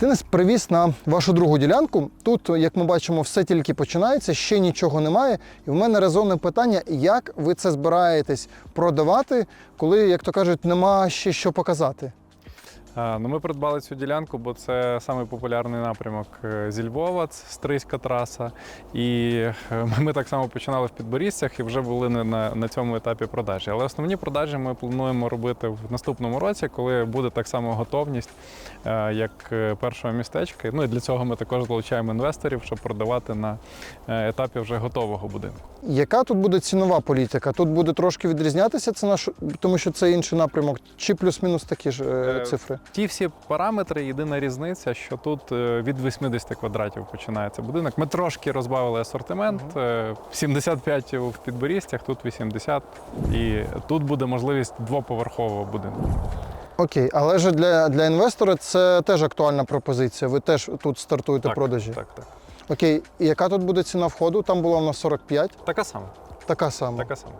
Денис привіз на вашу другу ділянку. Тут, як ми бачимо, все тільки починається, ще нічого немає. І в мене резонне питання, як ви це збираєтесь продавати, коли, як то кажуть, нема ще що показати. Ну, ми придбали цю ділянку, бо це самий популярний напрямок е, зі Львова, це Стрийська траса. І е, ми так само починали в Підборізцях і вже були не на, на цьому етапі продажі. Але основні продажі ми плануємо робити в наступному році, коли буде так само готовність, е, як першого містечка. Ну і для цього ми також залучаємо інвесторів, щоб продавати на етапі вже готового будинку. Яка тут буде цінова політика? Тут буде трошки відрізнятися ціна, що- тому що це інший напрямок, чи плюс-мінус такі ж цифри? Ті всі параметри, єдина різниця, що тут е, від 80 квадратів починається будинок. Ми трошки розбавили асортимент. е, 75 в підборістях, тут 80. І тут буде можливість двоповерхового будинку. Окей, але ж для, для інвестора це теж актуальна пропозиція. Ви теж тут стартуєте продажі. Так, так. Окей, і яка тут буде ціна входу? Там була у нас 45, Така сама. така сама. Така сама.